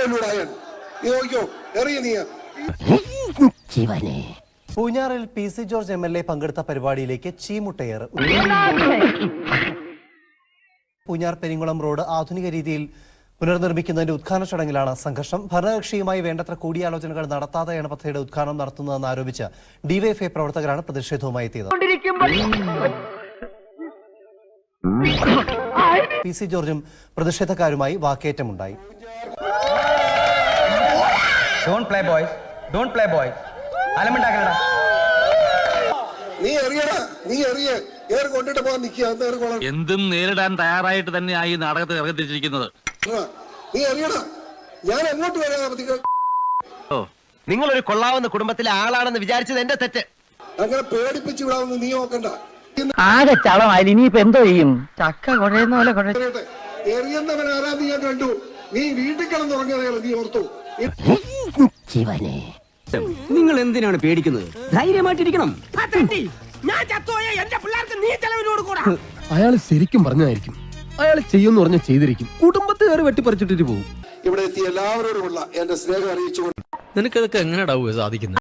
കൊല്ലൂടായാണ് നീ നോക്കിയോ എറിയ നീ. പൂഞ്ഞാറിൽ P C George M L A പങ്കെടുത്ത പരിപാടിയിലേക്ക് ചീമുട്ടയേറ്. പൂഞ്ഞാർ പെരിങ്കുളം റോഡ് ആധുനിക രീതിയിൽ പുനർനിർമ്മിക്കുന്നതിന്റെ ഉദ്ഘാടന ചടങ്ങിലാണ് സംഘർഷം. ഭരണകക്ഷിയുമായി വേണ്ടത്ര കൂടിയാലോചനകൾ നടത്താതെയാണ് പദ്ധതിയുടെ ഉദ്ഘാടനം നടത്തുന്നതെന്ന് ആരോപിച്ച് ഡിവൈഎഫ്ഐ പ്രവർത്തകരാണ് പ്രതിഷേധവുമായി എത്തിയത്. പി സി ജോർജും പ്രതിഷേധക്കാരുമായി വാക്കേറ്റമുണ്ടായി. Don't play boys don't play boys അലമുണ്ടാക്കണടാ നീ എറിയടാ. നീ എറിയ. ഏറ് കൊണ്ടിട്ട് പോകാൻ നിൽക്കുക അന്ന് ഏറ് കൊള്ളണം എന്തും നേരിടാൻ തയ്യാറായിട്ട് തന്നെയായി ഈ നാടകത്തിൽ ഇറങ്ങിത്തിരിച്ചിരിക്കുന്നത് നീ എറിയടാ. ഞാൻ എങ്ങോട്ട് വരാൻ പറ്റിക്ക നിങ്ങളൊരു കൊള്ളാവുന്ന കുടുംബത്തിലെ ആളാണെന്ന് വിചാരിച്ചത് എന്റെ തെറ്റ്. അങ്ങനെ പേടിപ്പിച്ചു വിടാമെന്ന് നീ നോക്കണ്ട. ആകെ ചളമായി. ഇനിയിപ്പോ എന്തോ ചെയ്യും? ചക്ക കുഴയുന്ന പോലെ കുഴ എറിയട്ടെ. എറിയുന്നവൻ ആരാന്ന് ഞാൻ കണ്ടു. നീ വീട്ടിൽ കിടന്നുറങ്ങിയതേ നീ ഓർത്തു. നിങ്ങൾ എന്തിനാണ് പേടിക്കുന്നത്? ധൈര്യമായിട്ടിരിക്കണം. അയാൾ ശരിക്കും പറഞ്ഞതായിരിക്കും. അയാൾ ചെയ്യുമെന്ന് പറഞ്ഞ ചെയ്തിരിക്കും. കുടുംബത്തെ കയറി വെട്ടിപ്പറിച്ചിട്ടിട്ട് പോകും. ഇവിടെ എത്തിയ എല്ലാവരോടുമുള്ള എന്റെ സ്നേഹം അറിയിച്ചുകൊണ്ട് നിനക്കതൊക്കെ എങ്ങനെയാടാവുക സാധിക്കുന്നത്